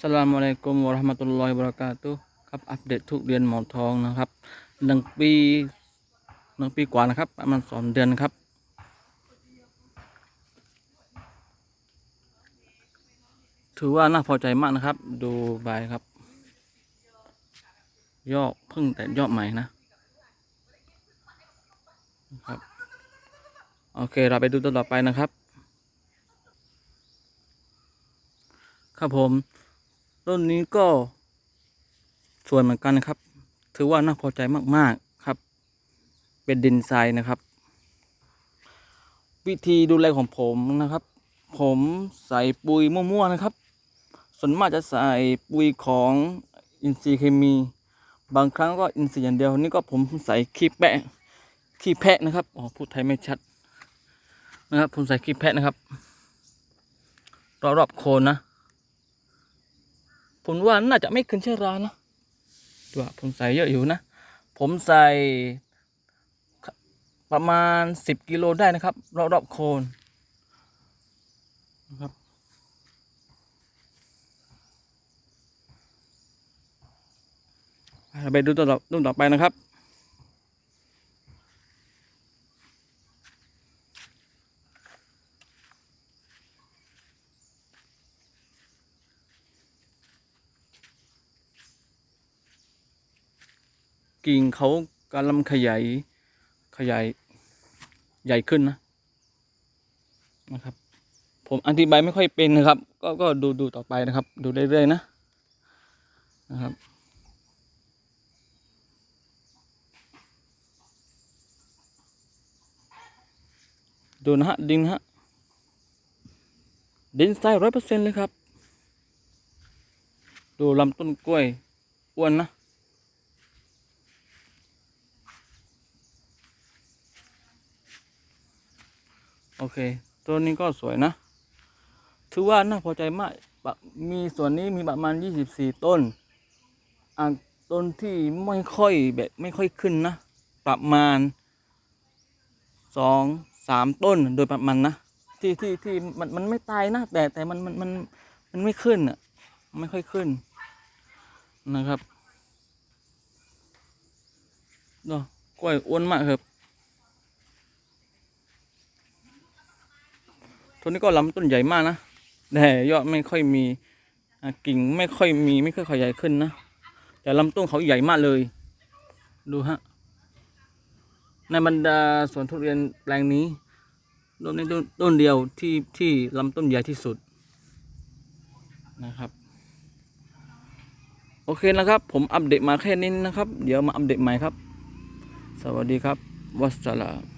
สลามอะลัยกุมวะราะห์มะตุลลอฮิวะบะเราะกาตุฮ์ครับอัปเดตทุกเรียนหมอนทองนะครับหนึ่งปีหนึ่งปีกว่านะครับประมาณสองเดือนนครับถือว่าน่าพอใจมากนะครับ ดูใบครับ ยอดเพิ่งแต่ยอดใหม่นะนะครับ โอเคเราไปดูตัวต่อไปนะครับ ครับผม ต้นนี้ก็สวยเหมือนกันนะครับ ถือว่าน่าพอใจมากๆครับ เป็นดินทรายนะครับ วิธีดูแลของผมนะครับ ผมใส่ปุ๋ยมั่วๆนะครับ ส่วนมากจะใส่ปุ๋ยของอินทรีย์เคมี บางครั้งก็อินทรีย์อย่างเดียวนี่ก็ผมใส่ขี้แปะขี้แพะนะครับอ๋อพูดไทยไม่ชัดนะครับ ผมใส่ขี้แพะนะครับรอบๆโคนนะ ผมว่าน่าจะไม่ขึ้นเชื้อรานะดูว่าผมใส่เยอะอยู่นะ ผมใส่ประมาณสิบกิโลได้นะครับ รอบๆโคนนะครับเราไปดูต่อต้นต่อไปนะครับ กิ่งเขากำลังขยายขยายใหญ่ขึ้นนะนะครับ ผมอธิบายไม่ค่อยเป็นนะครับ ก็ก็ดูดูต่อไปนะครับ ดูเรื่อยๆนะนะครับดูนะฮะดินฮะดินทรายร้อยเปอร์เซ็นต์เลยครับ ดูลำต้นกล้วยอ้วนนะ โอเค ตัวนี้ก็สวยนะ ถือว่าน่าพอใจมาก มีส่วนนี้มีประมาณ 24 ต้น อ่าต้นที่ไม่ค่อยแบบไม่ค่อยขึ้นนะ ประมาณสองสามต้นโดยประมาณนะ ที่ที่ที่มันมันไม่ตายนะ แต่แต่มันมันมันมันไม่ขึ้นอะ ไม่ค่อยขึ้นนะครับเนาะกล้วยอ้วนมากครับ ต้นนี้ก็ลำต้นใหญ่มากนะแต่ยอดไม่ค่อยมีกิ่งไม่ค่อยมีไม่ค่อยขยายขึ้นนะแต่ลำต้นเขาใหญ่มากเลย ดูฮะในบรรดาสวนทุเรียนแปลงนี้ต้นนี้ต้นต้นเดียวที่ที่ลำต้นใหญ่ที่สุดนะครับ โอเคนะครับ ผมอัปเดตมาแค่นี้นะครับ เดี๋ยวมาอัปเดตใหม่ครับ สวัสดีครับวัสสลาม